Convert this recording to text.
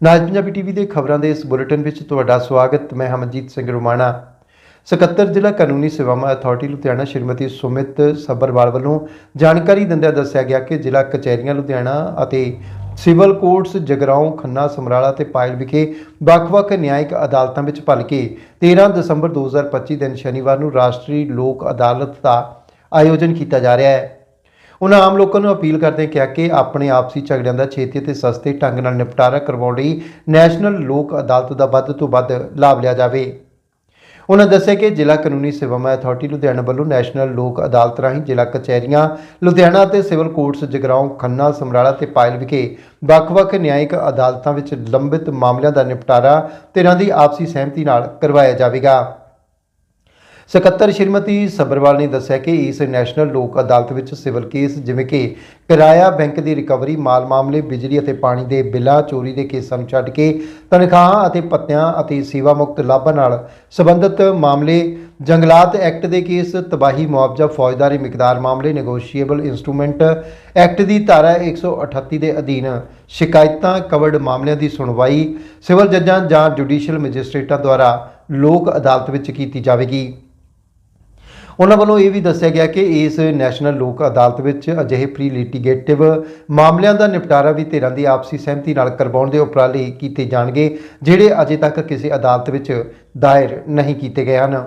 ਨਾਜ Punjabi TV ਦੇ ਖਬਰਾਂ ਦੇ ਇਸ ਬੁਲੇਟਿਨ ਵਿੱਚ ਤੁਹਾਡਾ ਸਵਾਗਤ। ਮੈਂ ਹਮਨਜੀਤ ਸਿੰਘ ਰੋਮਾਣਾ। ਸਕੱਤਰ ਜ਼ਿਲ੍ਹਾ ਕਾਨੂੰਨੀ ਸੇਵਾਵਾਂ ਅਥਾਰਟੀ ਲੁਧਿਆਣਾ ਸ਼੍ਰੀਮਤੀ ਸੁਮਿਤ ਸੱਬਰਵਾਲ ਵੱਲੋਂ ਜਾਣਕਾਰੀ ਦਿੰਦਿਆਂ ਦੱਸਿਆ ਗਿਆ ਕਿ ਜ਼ਿਲ੍ਹਾ ਕਚਹਿਰੀਆਂ ਲੁਧਿਆਣਾ ਅਤੇ ਸਿਵਲ ਕੋਰਟਸ ਜਗਰਾਉਂ, ਖੰਨਾ, ਸਮਰਾਲਾ ਤੇ ਪਾਇਲ ਵਿਖੇ ਵੱਖ-ਵੱਖ ਨਿਆਇਕ ਅਦਾਲਤਾਂ ਵਿੱਚ ਭਲ ਕੇ 13 ਦਸੰਬਰ 2025 ਦਿਨ ਸ਼ਨੀਵਾਰ ਨੂੰ ਰਾਸ਼ਟਰੀ ਲੋਕ ਅਦਾਲਤ ਦਾ ਆਯੋਜਨ ਕੀਤਾ ਜਾ ਰਿਹਾ ਹੈ। ਉਹਨਾਂ ਆਮ ਲੋਕਾਂ ਨੂੰ ਅਪੀਲ ਕਰਦੇ ਕਿਹਾ ਕਿ ਆਪਣੇ ਆਪਸੀ ਝਗੜਿਆਂ ਦਾ ਛੇਤੀ ਅਤੇ ਸਸਤੇ ਢੰਗ ਨਾਲ ਨਿਪਟਾਰਾ ਕਰਵਾਉਣ ਲਈ ਨੈਸ਼ਨਲ ਲੋਕ ਅਦਾਲਤ ਦਾ ਵੱਧ ਤੋਂ ਵੱਧ ਲਾਭ ਲਿਆ ਜਾਵੇ। ਉਹਨਾਂ ਦੱਸਿਆ ਕਿ ਜ਼ਿਲ੍ਹਾ ਕਾਨੂੰਨੀ ਸੇਵਾਵਾਂ ਅਥਾਰਟੀ ਲੁਧਿਆਣਾ ਵੱਲੋਂ ਨੈਸ਼ਨਲ ਲੋਕ ਅਦਾਲਤ ਰਾਹੀਂ ਜ਼ਿਲ੍ਹਾ ਕਚਹਿਰੀਆਂ, ਲੁਧਿਆਣਾ ਅਤੇ ਸਿਵਲ ਕੋਰਟਸ ਜਗਰਾਉਂ, ਖੰਨਾ, ਸਮਰਾਲਾ ਤੇ ਪਾਇਲ ਵਿਖੇ ਵੱਖ-ਵੱਖ ਨਿਆਇਕ ਅਦਾਲਤਾਂ ਵਿੱਚ ਲੰਬਿਤ ਮਾਮਲਿਆਂ ਦਾ ਨਿਪਟਾਰਾ ਧਿਰਾਂ ਦੀ ਆਪਸੀ ਸਹਿਮਤੀ ਨਾਲ ਕਰਵਾਇਆ ਜਾਵੇਗਾ। ਸਕੱਤਰ ਸ਼੍ਰੀਮਤੀ ਸੱਬਰਵਾਲ ਨੇ ਦੱਸਿਆ ਕਿ ਇਸ ਨੈਸ਼ਨਲ ਲੋਕ ਅਦਾਲਤ ਵਿੱਚ ਸਿਵਲ ਕੇਸ ਜਿਵੇਂ ਕਿ ਕਿਰਾਇਆ ਬੈਂਕ ਦੀ ਰਿਕਵਰੀ, ਮਾਲ ਮਾਮਲੇ, ਬਿਜਲੀ ਅਤੇ ਪਾਣੀ ਦੇ ਬਿੱਲਾਂ, ਚੋਰੀ ਦੇ ਕੇਸਾਂ ਨੂੰ ਛੱਡ ਕੇ ਤਨਖਾਹਾਂ ਅਤੇ ਪੱਤਿਆਂ ਅਤੇ ਸੇਵਾ ਮੁਕਤ ਲਾਭਾਂ ਨਾਲ ਸੰਬੰਧਿਤ ਮਾਮਲੇ, ਜੰਗਲਾਤ ਐਕਟ ਦੇ ਕੇਸ, ਤਬਾਹੀ ਮੁਆਵਜ਼ਾ, ਫੌਜਦਾਰੀ ਮਿਕਦਾਰ ਮਾਮਲੇ ਨੈਗੋਸ਼ੀਏਬਲ ਇਨਸਟਰੂਮੈਂਟ ਐਕਟ ਦੀ ਧਾਰਾ 138 ਦੇ ਅਧੀਨ ਸ਼ਿਕਾਇਤਾਂ, ਕਵਰਡ ਮਾਮਲਿਆਂ ਦੀ ਸੁਣਵਾਈ, ਸਿਵਲ ਜੱਜਾਂ ਜਾਂ ਜੁਡੀਸ਼ੀਅਲ ਮੈਜਿਸਟ੍ਰੇਟਾਂ ਦੁਆਰਾ ਲੋਕ ਅਦਾਲਤ ਵਿੱਚ ਕੀਤੀ ਜਾਵੇਗੀ। ਉਹਨਾਂ ਵੱਲੋਂ ਇਹ ਵੀ ਦੱਸਿਆ ਗਿਆ ਕਿ ਇਸ ਨੈਸ਼ਨਲ ਲੋਕ ਅਦਾਲਤ ਵਿੱਚ ਅਜਿਹੇ ਪ੍ਰੀ ਲਿਟੀਗੇਟਿਵ ਮਾਮਲਿਆਂ ਦਾ ਨਿਪਟਾਰਾ ਵੀ ਧਿਰਾਂ ਦੀ ਆਪਸੀ ਸਹਿਮਤੀ ਨਾਲ ਕਰਵਾਉਣ ਦੇ ਉਪਰਾਲੇ ਕੀਤੇ ਜਾਣਗੇ, ਜਿਹੜੇ ਅਜੇ ਤੱਕ ਕਿਸੇ ਅਦਾਲਤ ਵਿੱਚ ਦਾਇਰ ਨਹੀਂ ਕੀਤੇ ਗਏ ਹਨ।